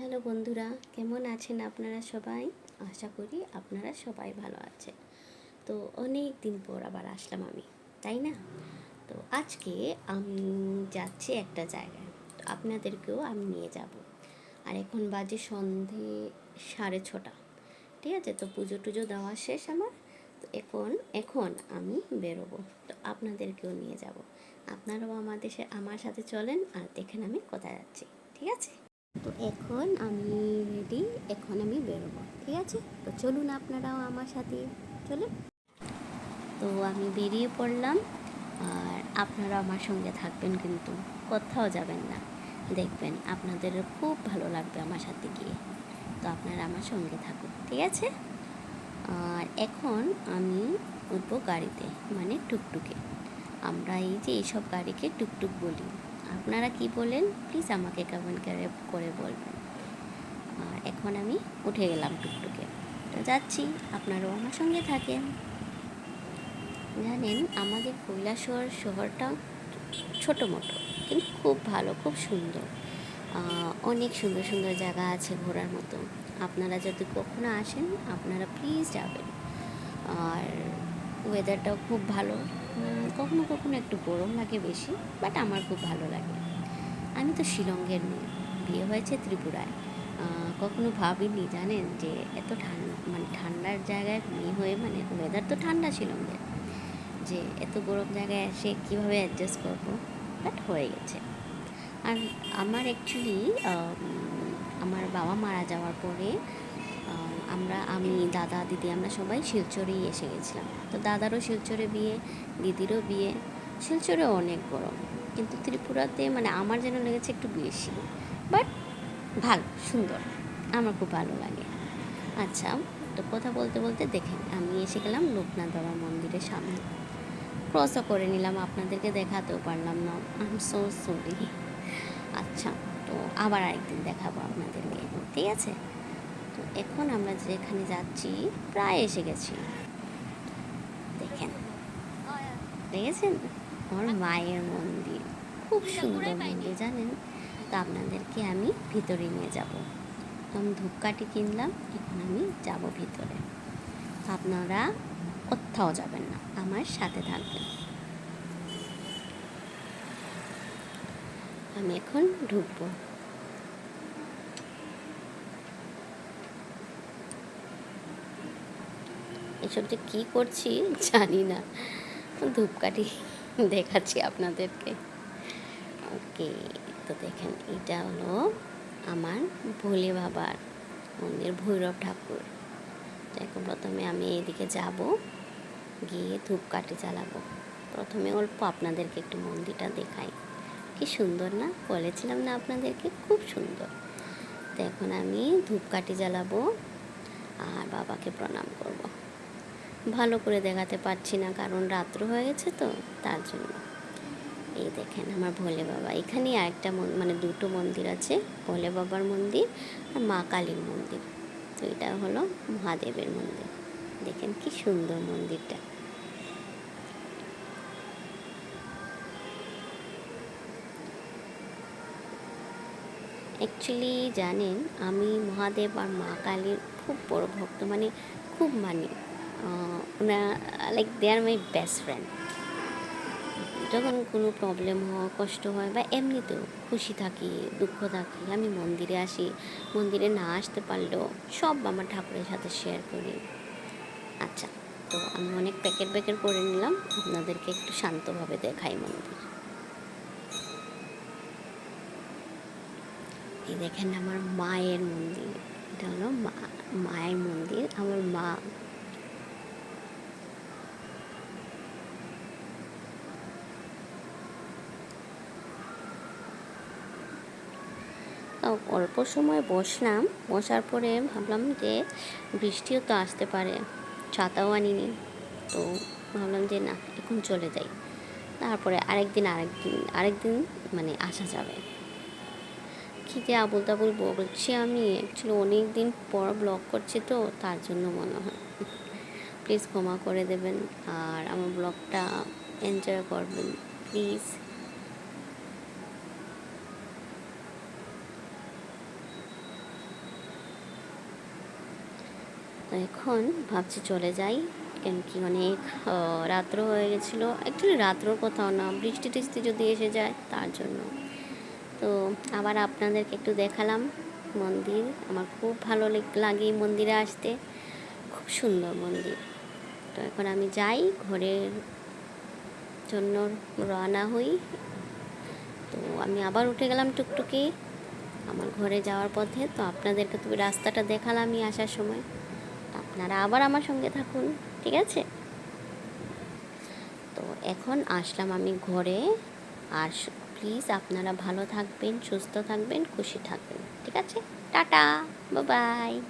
Hello বন্ধুরা, কেমন আছেন আপনারা সবাই? আশা করি আপনারা সবাই ভালো আছেন। তো অনেক দিন পর আবার আসলাম আমি, তাই না? তো আজকে আমি যাচ্ছি একটা জায়গায়, তো আপনাদেরকেও আমি নিয়ে যাব। আর এখন বাজে সন্ধে সাড়ে ছটা, ঠিক আছে? তো পুজো টুজো দেওয়া শেষ আমার, তো এখন এখন আমি বেরোবো, তো আপনাদেরকেও নিয়ে যাব। আপনারাও আমাদের আমার সাথে চলেন আর দেখেন আমি কোথায় যাচ্ছি, ঠিক আছে? তো এখন আমি রেডি এখন আমি বেরোবো, ঠিক আছে? তো চলুন আপনারাও আমার সাথে চলুন। তো আমি বেরিয়ে পড়লাম, আর আপনারা আমার সঙ্গে থাকবেন কিন্তু কোথাও যাবেন না। দেখবেন আপনাদের খুব ভালো লাগবে আমার সাথে গিয়ে। তো আপনারা আমার সঙ্গে থাকুন, ঠিক আছে? আর এখন আমি উঠবো গাড়িতে মানে টুকটুকে। আমরা এই যে এইসব গাড়িকে টুকটুক বলি। আপনারা কি বলেন প্লিজ আমাকে কমেন্ট করে করে বলবেন। আর এখন আমি উঠে গেলাম টুকটুকে। তো যাচ্ছি, আপনারাও আমার সঙ্গে থাকেন। জানেন, আমাদের কৈলাসহর শহরটা ছোটো মোটো, কিন্তু খুব ভালো, খুব সুন্দর। অনেক সুন্দর সুন্দর জায়গা আছে ঘোরার মতো। আপনারা যদি কখনো আসেন, আপনারা প্লিজ যাবেন। আর ওয়েদারটাও খুব ভালো। কখনো কখনো একটু গরম লাগে বেশি বাট আমার খুব ভালো লাগে। আমি তো শিলংয়ের মেয়ে, বিয়ে হয়েছে ত্রিপুরায়। কখনো ভাবিনি জানেন যে এত ঠান্ডা মানে ঠান্ডার জায়গায় মেয়ে হয়ে মানে ওয়েদার তো ঠান্ডা শিলংয়ের যে এত গরম জায়গায় এসে কীভাবে অ্যাডজাস্ট করব? বাট হয়ে গেছে। আর আমার অ্যাকচুয়ালি আমার বাবা মারা যাওয়ার পরে আমরা, আমি, দাদা, দিদি, আমরা সবাই শিলচরেই এসে গেছিলাম। তো দাদারও শিলচরে বিয়ে, দিদিরও বিয়ে। শিলচরেও অনেক গরম, কিন্তু ত্রিপুরাতে মানে আমার যেন লেগেছে একটু বেশি। বাট ভালো, সুন্দর, আমার খুব ভালো লাগে। আচ্ছা তো কথা বলতে বলতে দেখেন, আমি এসে গেলাম লোকনাথ বাবা মন্দিরের সামনে। ক্রসও করে নিলাম, আপনাদেরকে দেখাতেও পারলাম না। আই এম সো সরি আচ্ছা তো আবার আরেকদিন দেখাবো আপনাদেরকে। ঠিক আছে? এখন আমরা যেখানে যাচ্ছি, প্রায় এসে গেছি। দেখেন। দেখেছেন? আমার মায়ের মন্দির। খুব সুন্দর মন্দির, জানেন? তো আপনাদেরকে আমি ভিতরে নিয়ে যাব। তো আমি ধূপকাঠি কিনলাম, এখন আমি যাব ভিতরে। আপনারা কোথাও যাবেন না, আমার সাথে থাকবেন। আমি এখন ঢুকবো। এসব যে কী করছি জানি না। ধূপকাঠি দেখাচ্ছি আপনাদেরকে। ওকে, তো দেখেন, এটা হলো আমার ভোলে বাবার মন্দির, ভৈরব ঠাকুর। এখন প্রথমে আমি এদিকে যাব, গিয়ে ধূপকাঠি জ্বালাবো। প্রথমে অল্প আপনাদেরকে একটু মন্দিরটা দেখাই। কি সুন্দর না? বলেছিলাম না আপনাদেরকে? খুব সুন্দর। তো এখন আমি ধূপকাঠি জ্বালাবো আর বাবাকে প্রণাম করব। ভালো করে দেখাতে পারছি না, কারণ রাত্র হয়ে গেছে তো, তার জন্য। এই দেখেন আমার ভোলে বাবা। এখানেই আরেকটা মন- দুটো মন্দির আছে, ভোলে বাবার মন্দির আর মা কালীর মন্দির। তো এটা হলো মহাদেবের মন্দির। দেখেন কি সুন্দর মন্দিরটা। অ্যাকচুয়ালি জানেন, আমি মহাদেব আর মা কালীর খুব বড় ভক্ত মানে খুব মানি। ওনা like they are my best friend যখন কোনো প্রবলেম হয়, কষ্ট হয়, বা এমনিতেও খুশি থাকি, দুঃখ থাকি, আমি মন্দিরে আসি, মন্দিরে না আসতে পারলেও সব আমার ঠাকুরের সাথে শেয়ার করি। আচ্ছা তো আমি অনেক প্যাকেট প্যাকেট করে নিলাম, আপনাদেরকে একটু শান্তভাবে দেখাই মন্দির। এই দেখেন আমার মায়ের মন্দির, এটা হলো মা, মায়ের মন্দির, আমার মা অল্প সময় বসলাম। বসার পরে ভাবলাম যে বৃষ্টিও তো আসতে পারে, ছাতাও আনিনি। তো ভাবলাম যে না, এখন চলে যাই। তারপরে আরেকদিন আরেকদিন আরেকদিন মানে আসা যাবে। কী যে আবুল তাবুল বলছি আমি অ্যাকচুয়ালি অনেক দিন পর ব্লগ করছি তো, তার জন্য মনে হয়। প্লিজ ক্ষমা করে দেবেন, আর আমার ব্লগটা এনজয় করবেন প্লিজ এখন ভাবছি চলে যাই, কেন কি অনেক রাত্র হয়ে গেছিল। অ্যাকচুয়ালি রাত্রর কোথাও না, বৃষ্টি টিষ্টি যদি এসে যায় তার জন্য। তো আবার আপনাদেরকে একটু দেখালাম মন্দির। আমার খুব ভালো লেগ- এই মন্দিরে আসতে। খুব সুন্দর মন্দির। তো এখন আমি যাই, ঘরের জন্য রওনা হই। তো আমি আবার উঠে গেলাম টুকটুকি। আমার ঘরে যাওয়ার পথে। তো আপনাদেরকে তো রাস্তাটা দেখালামই আসার সময়। তো আপনারা আবার আমার সঙ্গে থাকুন, ঠিক আছে? তো এখন আসলাম আমি ঘরে। আর প্লিজ আপনারা ভালো থাকবেন, সুস্থ থাকবেন, খুশি থাকবেন, ঠিক আছে? Tata bye